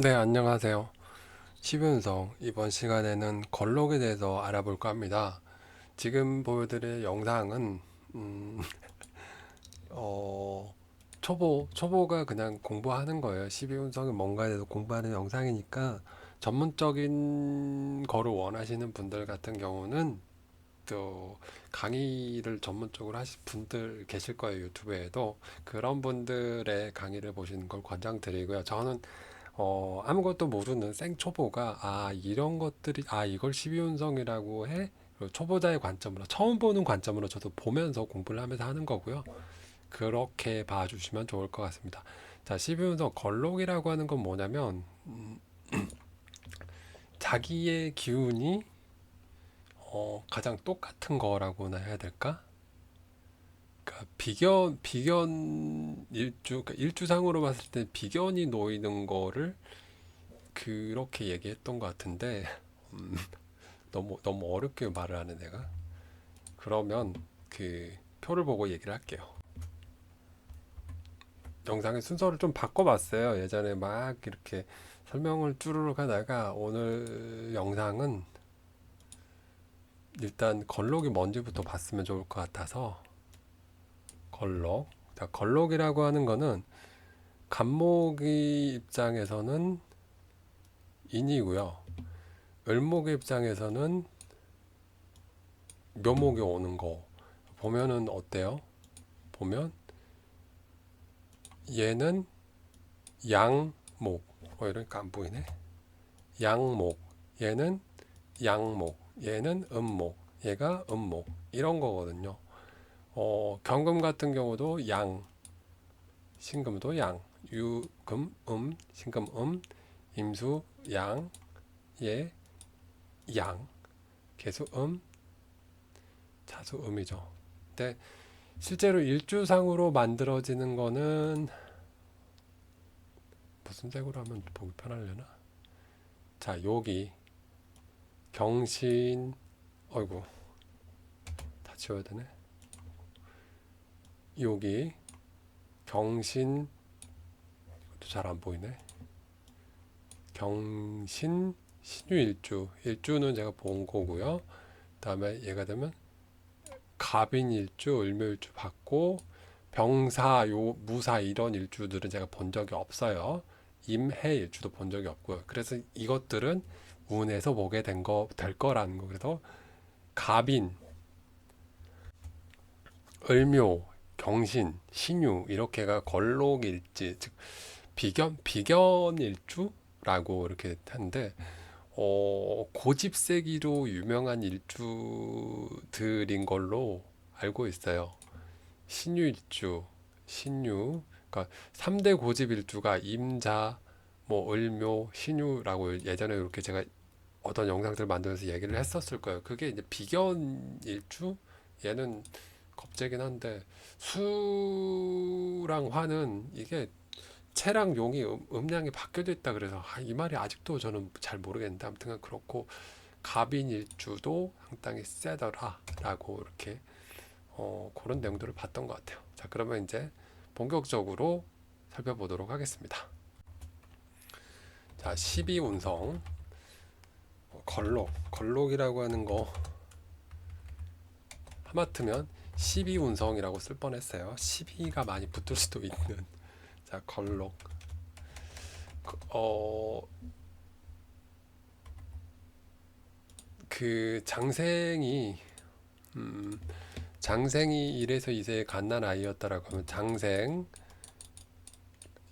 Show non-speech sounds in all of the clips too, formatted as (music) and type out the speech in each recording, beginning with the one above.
네, 안녕하세요. 시윤성 이번 시간에는 걸록에 대해서 알아볼까 합니다. 지금 보여드릴 영상은 음, (laughs) 어, 초보 초보가 그냥 공부하는 거예요. 12운성은 뭔가에 대해서 공부하는 영상이니까 전문적인 거를 원하시는 분들 같은 경우는 또 강의를 전문적으로 하실 분들 계실 거예요. 유튜브에도 그런 분들의 강의를 보시는 걸 권장드리고요. 저는 어, 아무것도 모르는 생초보가 아 이런 것들이 아 이걸 12운성이라고 해 초보자의 관점으로 처음 보는 관점으로 저도 보면서 공부를 하면서 하는 거고요. 그렇게 봐주시면 좋을 것 같습니다. 자, 12운성 걸록이라고 하는 건 뭐냐면 음, (clears throat) 자기의 기운이 어, 가장 똑같은 거라고나 해야 될까? 그러니까 비견 비견 일주 그러니까 일주상으로 봤을 때 비견이 놓이는 거를 그렇게 얘기했던 것 같은데 음, (laughs) 너무 너무 어렵게 말을 하네 내가. 그러면 그 표를 보고 얘기를 할게요. 영상의 순서를 좀 바꿔봤어요. 예전에 막 이렇게 설명을 쭈르륵 하다가 오늘 영상은 일단 걸록이 뭔지부터 봤으면 좋을 것 같아서 걸록. 자, 걸록이라고 하는 거는 간목의 입장에서는 인이고요. 을목의 입장에서는 묘목이 오는 거 보면은 어때요? 보면 얘는 양목. 어 이러니까 안 보이네. 양목. 얘는 양목. 얘는 음목. 얘가 음목. 이런 거거든요. 어, 경금 같은 경우도 양, 신금도 양, 유금, 음, 신금, 음, 임수, 양, 예, 양, 개수, 음, 자수, 음이죠. 근데 실제로 일주상으로 만들어지는 거는 무슨 색으로 하면 보기 편하려나? 자, 여기 경신, 어이구, 다 지워야 되네. 여기 경신 이것도 잘 안 보이네. 경신 신유 일주 일주는 제가 본 거고요. 그다음에 얘가 되면 갑인 일주 을묘 일주 받고 병사 요 무사 이런 일주들은 제가 본 적이 없어요. 임해 일주도 본 적이 없고요. 그래서 이것들은 운에서 보게 된 거 될 거라는 거. 그래서 갑인 을묘 경신, 신유 이렇게가 걸록일지 즉 비견 비견일주라고 이렇게 하는데 어, 고집세기로 유명한 일주들인 걸로 알고 있어요. 신유일주, 신유, 그러니까 3대 고집일주가 임자, 뭐 을묘, 신유라고 예전에 이렇게 제가 어떤 영상들 만들어서 얘기를 했었을 거예요. 그게 이제 비견일주, 얘는 겁재긴 한데 수랑 화는 이게 채랑 용이 음, 음량이 바뀌어져 있다 그래서 아, 이 말이 아직도 저는 잘 모르겠는데 아무튼 그렇고 갑인일주도 상당히 세더라라고 이렇게 어, 그런 내용들을 봤던 것 같아요. 자 그러면 이제 본격적으로 살펴보도록 하겠습니다. 자 12운성 걸록 걸록이라고 하는 거 하마터면 12 운성이라고 쓸 뻔했어요. 12가 많이 붙을 수도 있는 자 걸록 그, 어, 그 장생이 음, 장생이 1에서 2세의 갓난 아이였다라고 하면 장생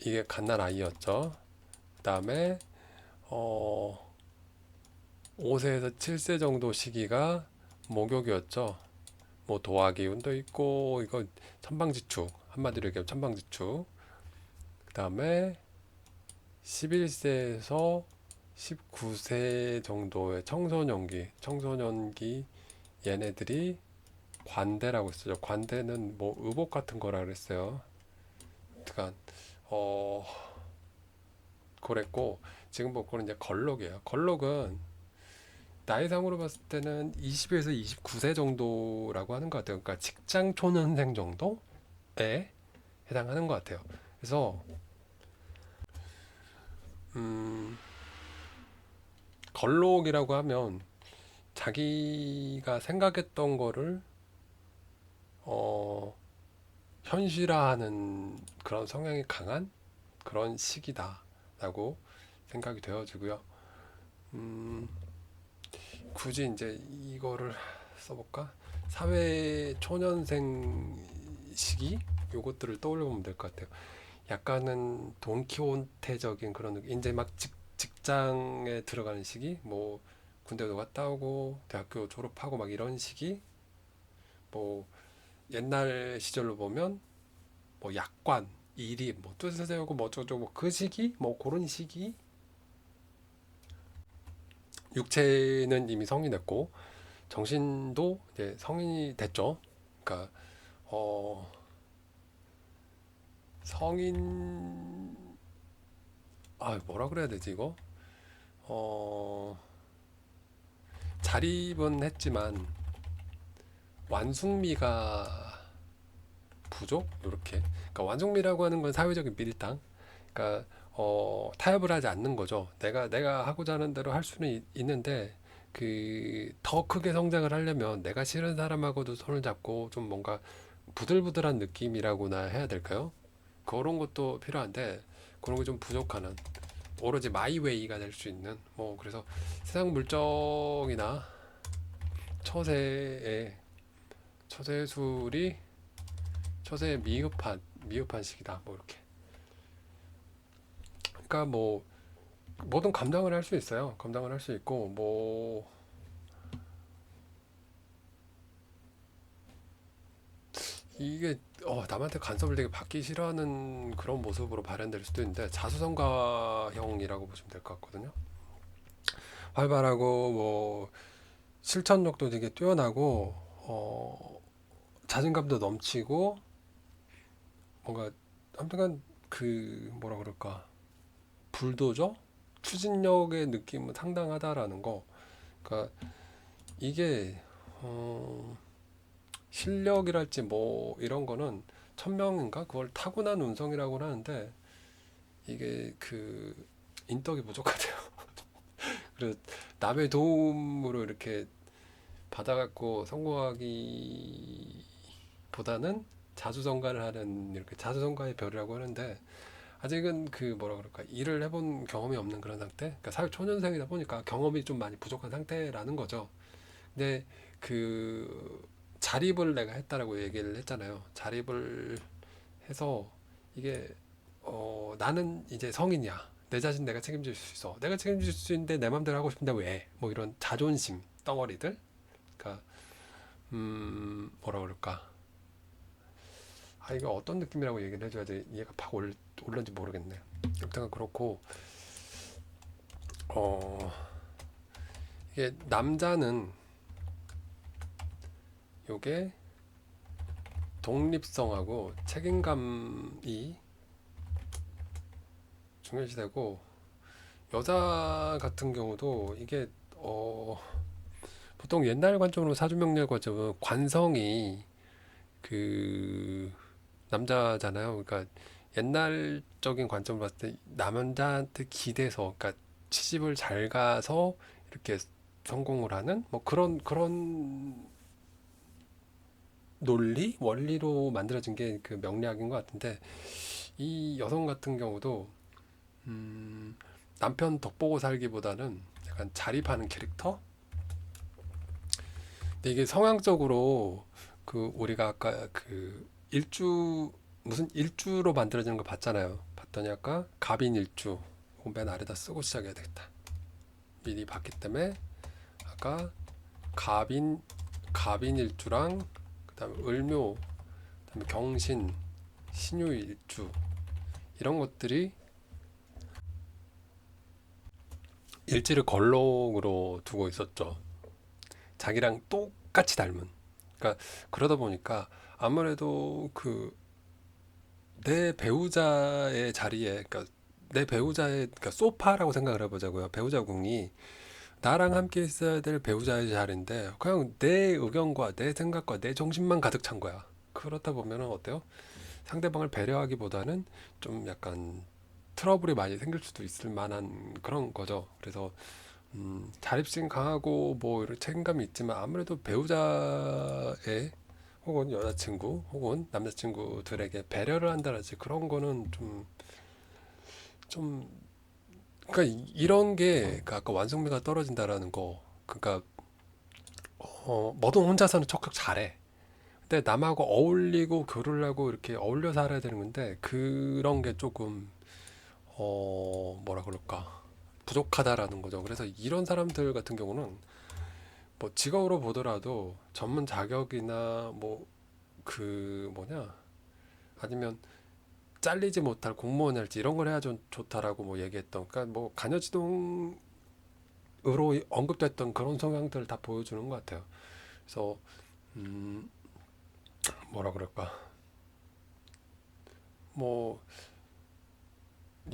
이게 갓난 아이였죠. 그 다음에 어 5세에서 7세 정도 시기가 목욕이었죠. 뭐 도화기 운도 있고 이거 천방지축 한마디로 얘기하면 천방지축 그 다음에 11세에서 19세 정도의 청소년기 청소년기 얘네들이 관대라고 했어요. 관대는 뭐 의복 같은 거라 그랬어요. 그러니까 어 그랬고 지금 보고는 이제 걸록이에요. 걸록은 나이상으로 봤을 때는 20에서 29세 정도라고 하는 것 같아요. 그러니까 직장 초년생 정도에 해당하는 것 같아요. 그래서 음 걸록이라고 하면 자기가 생각했던 거를 어, 현실화하는 그런 성향이 강한 그런 시기다라고 생각이 되어지고요. 음, 굳이 이제 이거를 써볼까? 사회 초년생 시기 요것들을 떠올려보면 될 것 같아요. 약간은 돈키호테적인 그런. 이제 막 직, 직장에 들어가는 시기, 뭐 군대도 갔다 오고 대학교 졸업하고 막 이런 시기, 뭐 옛날 시절로 보면 뭐 약관, 일이 뭐 뜻을 세우고 뭐 어쩌고 저쩌고 뭐 그 시기, 뭐 그런 시기. 육체는 이미 성인이 됐고 정신도 이제 성인이 됐죠. 그러니까 어 성인 아 뭐라 그래야 되지 이거? 어 자립은 했지만 완숙미가 부족? 이렇게. 그러니까 완숙미라고 하는 건 사회적인 밀당. 그러니까 어, 타협을 하지 않는 거죠. 내가 내가 하고자 하는 대로 할 수는 있, 있는데 그 더 크게 성장을 하려면 내가 싫은 사람하고도 손을 잡고 좀 뭔가 부들부들한 느낌이라고나 해야 될까요? 그런 것도 필요한데 그런 게 좀 부족하는 오로지 마이웨이가 될 수 있는 뭐 그래서 세상 물정이나 처세의 처세술이 처세에 미흡한 미흡한 시기다 뭐 이렇게 그러니까 뭐 뭐든 감당을 할 수 있어요. 감당을 할 수 있고 뭐 이게 어, 남한테 간섭을 되게 받기 싫어하는 그런 모습으로 발현될 수도 있는데 자수성가형이라고 보시면 될 것 같거든요. 활발하고 뭐 실천력도 되게 뛰어나고 어, 자신감도 넘치고 뭔가 아무튼 그 뭐라 그럴까 불도저? 추진력의 느낌은 상당하다라는 거. 그러니까 이게 어, 실력이랄지 뭐 이런 거는 천명인가? 그걸 타고난 운성이라고 하는데 이게 그 인덕이 부족하대요. (laughs) 그래서 남의 도움으로 이렇게 받아갖고 성공하기보다는 자수성가를 하는 이렇게 자수성가의 별이라고 하는데 아직은 그 뭐라 그럴까 일을 해본 경험이 없는 그런 상태? 그러니까 사회 초년생이다 보니까 경험이 좀 많이 부족한 상태라는 거죠. 근데 그 자립을 내가 했다라고 얘기를 했잖아요. 자립을 해서 이게 어 나는 이제 성인이야. 내 자신 내가 책임질 수 있어. 내가 책임질 수 있는데 내 맘대로 하고 싶은데 왜? 뭐 이런 자존심 덩어리들? 그러니까 음 뭐라 그럴까? 아 이거 어떤 느낌이라고 얘기를 해줘야지 이해가 팍 올, 올는지 모르겠네. 아무튼 그렇고 어 이게 남자는 요게 독립성하고 책임감이 중요시되고 여자 같은 경우도 이게 어 보통 옛날 관점으로 사주명리학 관점은 관성이 그 남자잖아요. 그러니까 옛날적인 관점으로 봤을 때 남자한테 기대서, 그러니까 시집을 잘 가서 이렇게 성공을 하는 뭐 그런 그런 논리, 원리로 만들어진 게 그 명리학인 것 같은데 이 여성 같은 경우도 음, 남편 덕보고 살기보다는 약간 자립하는 캐릭터? 근데 이게 성향적으로 그 우리가 아까 그 일주 무슨 일주로 만들어지는 거 봤잖아요. 봤더니 아까 갑인 일주 맨 아래다 쓰고 시작해야 되겠다. 미리 봤기 때문에 아까 갑인 갑인 일주랑 그다음에 을묘 그다음에 경신 신유 일주 이런 것들이 일지를 걸록으로 두고 있었죠. 자기랑 똑같이 닮은. 그러니까 그러다 보니까 아무래도 그 내 배우자의 자리에 그러니까 내 배우자의 그러니까 소파라고 생각을 해보자고요. 배우자 궁이 나랑 함께 있어야 될 배우자의 자리인데 그냥 내 의견과 내 생각과 내 정신만 가득 찬 거야. 그렇다 보면은 어때요? 상대방을 배려하기보다는 좀 약간 트러블이 많이 생길 수도 있을 만한 그런 거죠. 그래서 음, 자립심 강하고 뭐 이런 책임감이 있지만 아무래도 배우자의 혹은 여자친구 혹은 남자친구들에게 배려를 한다든지. 그런 거는 좀 좀 그러니까 이- 이런 게 그러니까 아까 완성미가 떨어진다라는 거. 그러니까 어 뭐든 혼자서는 척척 잘해. 근데 남하고 어울리고 교류를 하고 이렇게 어울려 살아야 되는 건데 그런 게 조금 어 뭐라 그럴까? 부족하다라는 거죠. 그래서 이런 사람들 같은 경우는 뭐 직업으로 보더라도 전문 자격이나 뭐 그 뭐냐 아니면 잘리지 못할 공무원이랄지 이런 걸 해야 좀 좋다라고 뭐 얘기했던 그러니까 뭐 간여지동으로 언급됐던 그런 성향들을 다 보여주는 것 같아요. 그래서 음 뭐라 그럴까 뭐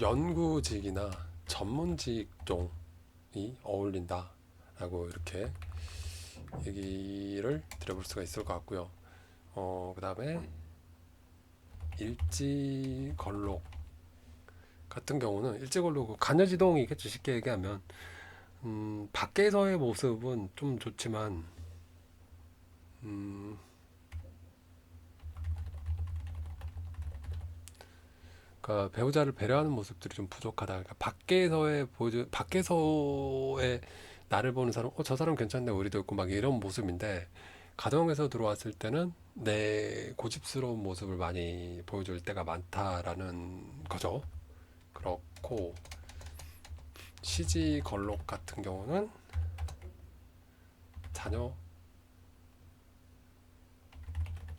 연구직이나 전문직 종이 어울린다라고 이렇게 얘기를 드려볼 수가 있을 것 같고요. 어 그 다음에 일지걸록 같은 경우는 일지걸록 그 간여지동이겠죠 쉽게 얘기하면 음, 밖에서의 모습은 좀 좋지만 음, 그러니까 배우자를 배려하는 모습들이 좀 부족하다. 그러니까 밖에서의 보여 밖에서의 나를 보는 사람, 어, 저 사람 괜찮네, 우리도 있고 막 이런 모습인데 가정에서 들어왔을 때는 내 고집스러운 모습을 많이 보여줄 때가 많다라는 거죠. 그렇고 시지 걸록 같은 경우는 자녀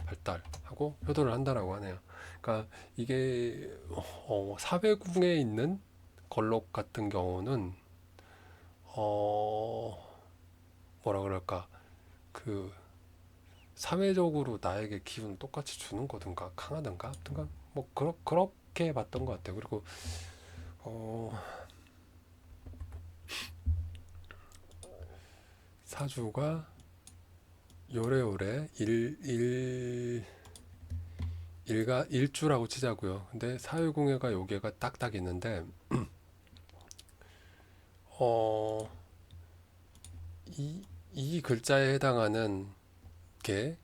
발달하고 효도를 한다라고 하네요. 그러니까 이게 어, 사회궁에 있는 걸록 같은 경우는 어 뭐라 그럴까 그 사회적으로 나에게 기분을 똑같이 주는 거든가 강하든가 하여튼간 뭐 그렇 그렇게 봤던 것 같아요. 그리고 어 사주가 요래요래 일, 일, 일가 일주라고 치자고요. 근데 사회공예가 요게가 딱딱 있는데 (clears throat) 어, 이, 이 글자에 해당하는 게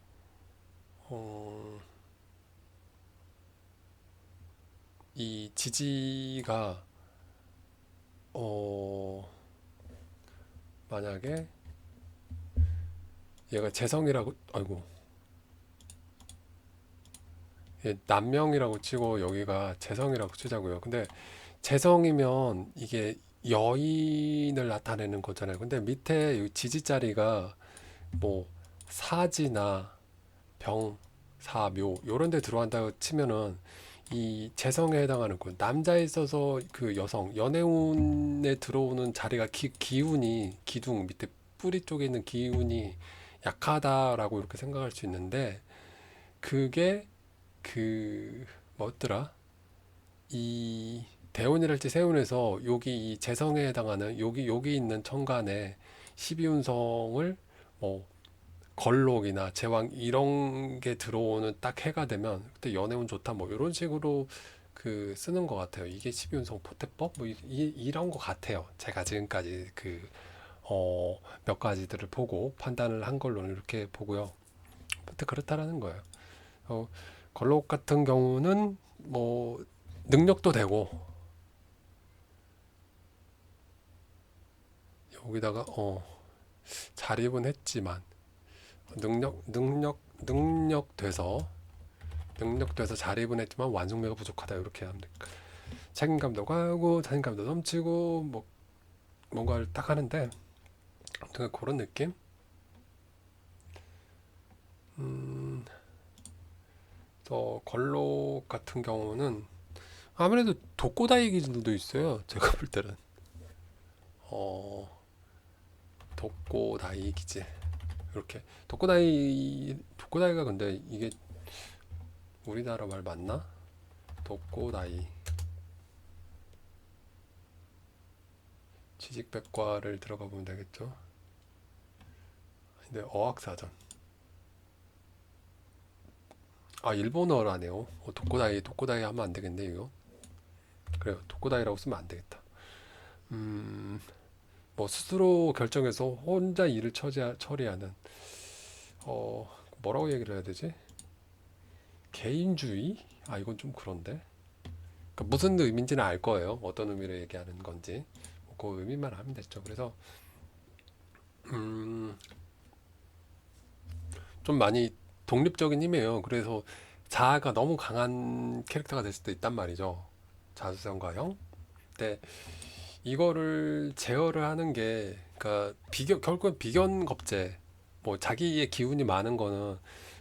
어, 이 지지가 어, 만약에 얘가 재성이라고 아이고 예, 남명이라고 치고 여기가 재성이라고 치자고요. 근데 재성이면 이게 여인을 나타내는 거잖아요. 근데 밑에 이 지지 자리가 뭐 사지나 병, 사, 묘 요런 데 들어간다고 치면은 이 재성에 해당하는 군 남자에 있어서 그 여성 연애운에 들어오는 자리가 기, 기운이 기둥 밑에 뿌리 쪽에 있는 기운이 약하다라고 이렇게 생각할 수 있는데 그게 그 뭐였더라? 이 대운이랄지 세운에서 여기 이 재성에 해당하는 여기 여기 있는 천간에 12운성을 뭐 걸록이나 제왕 이런 게 들어오는 딱 해가 되면 그때 연애운 좋다 뭐 이런 식으로 그 쓰는 것 같아요. 이게 12운성 포태법 뭐 이, 이- 이런 것 같아요. 제가 지금까지 그 어, 몇 가지들을 보고 판단을 한 걸로는 이렇게 보고요. 아무튼 그렇다라는 거예요. 어, 걸록 같은 경우는 뭐 능력도 되고 여기다가 어 자립은 했지만 능력 능력 능력 돼서 능력 돼서 자립은 했지만 완성도가 부족하다 이렇게 하면 돼. 책임감도 가고 자신감도 넘치고 뭐 뭔가를 딱 하는데 아무튼 그런 느낌? 음, 또 걸록 같은 경우는 아무래도 독고다이 기질도 있어요. 제가 볼 때는 어 독고다이 기질 이렇게 독고다이 독고다이가 근데 이게 우리나라 말 맞나? 독고다이 지식백과를 들어가 보면 되겠죠. 근데 어학사전 아 일본어라네요. 어, 독고다이 독고다이 하면 안 되겠네 이거. 그래요. 독고다이라고 쓰면 안 되겠다. 음 뭐 스스로 결정해서 혼자 일을 처리, 처리하는 어 뭐라고 얘기를 해야 되지? 개인주의? 아 이건 좀 그런데 그러니까 무슨 의미인지는 알 거예요. 어떤 의미로 얘기하는 건지 뭐그 의미만 하면 됐죠. 그래서 음, 좀 많이 독립적인 힘이에요. 그래서 자아가 너무 강한 캐릭터가 될 수도 있단 말이죠. 자수성가 형. 근데 이거를 제어를 하는 게 그러니까 비견 결국은 비견 겁제 뭐 자기의 기운이 많은 거는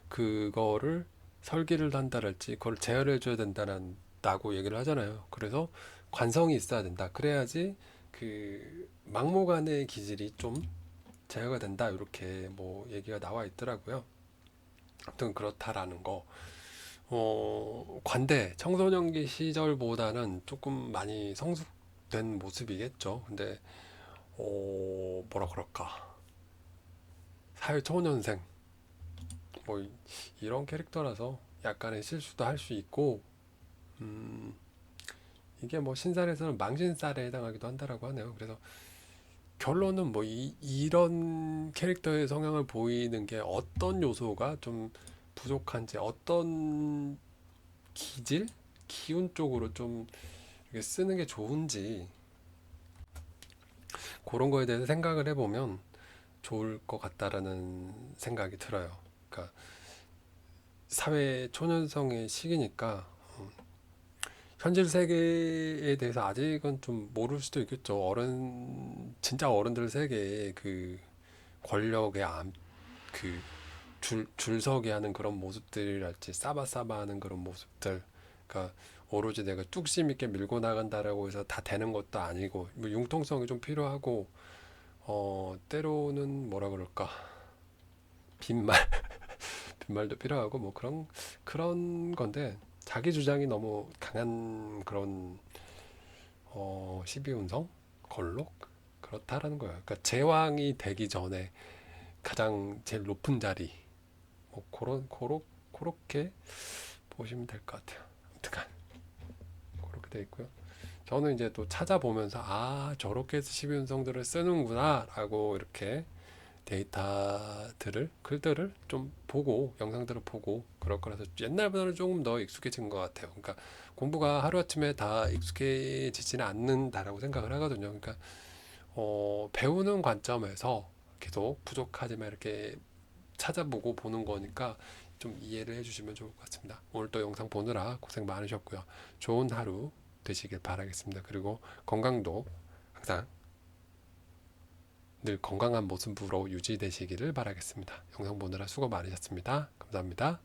그거를 설계를 한다랄지 그걸 제어를 해줘야 된다는 다고 얘기를 하잖아요. 그래서 관성이 있어야 된다. 그래야지 그 막무가내의 기질이 좀 제어가 된다. 이렇게 뭐 얘기가 나와 있더라고요. 아무튼 그렇다라는 거. 어, 관대 청소년기 시절보다는 조금 많이 성숙 된 모습이겠죠. 근데 어, 뭐라 그럴까? 사회초년생 뭐 이- 이런 캐릭터라서 약간의 실수도 할 수 있고 음, 이게 뭐 신살에서는 망신살에 해당하기도 한다라고 하네요. 그래서 결론은 뭐 이, 이런 캐릭터의 성향을 보이는 게 어떤 요소가 좀 부족한지 어떤 기질, 기운 쪽으로 좀 이렇게 쓰는 게 좋은지 그런 거에 대해서 생각을 해보면 좋을 것 같다라는 생각이 들어요. 그러니까 사회 초년성의 시기니까 음, 현실 세계에 대해서 아직은 좀 모를 수도 있겠죠. 어른 진짜 어른들 세계에 그 권력의 암, 그 줄, 줄서기 하는 그런 모습들이랄지 싸바싸바 하는 그런 모습들 그러니까 오로지 내가 뚝심 있게 밀고 나간다라고 해서 다 되는 것도 아니고 뭐 융통성이 좀 필요하고 어 때로는 뭐라 그럴까? 빈말 (laughs) 빈말도 필요하고 뭐 그런 그런 건데 자기 주장이 너무 강한 그런 어 12운성? 걸록 그렇다라는 거예요. 그러니까 제왕이 되기 전에 가장 제일 높은 자리. 뭐 그런 그렇 그렇게 보시면 될 것 같아요. 아무튼 그렇게 돼 있고요. 저는 이제 또 찾아보면서 아 저렇게 해서 12운성들을 쓰는구나라고 이렇게 데이터들을 글들을 좀 보고 영상들을 보고 그럴 거라서 옛날보다는 조금 더 익숙해진 것 같아요. 그러니까 공부가 하루아침에 다 익숙해지지는 않는다라고 생각을 하거든요. 그러니까 어, 배우는 관점에서 계속 부족하지만 이렇게 찾아보고 보는 거니까 좀 이해를 해주시면 좋을 것 같습니다. 오늘 또 영상 보느라 고생 많으셨고요. 좋은 하루 되시길 바라겠습니다. 그리고 건강도 항상 늘 건강한 모습으로 유지되시기를 바라겠습니다. 영상 보느라 수고 많으셨습니다. 감사합니다.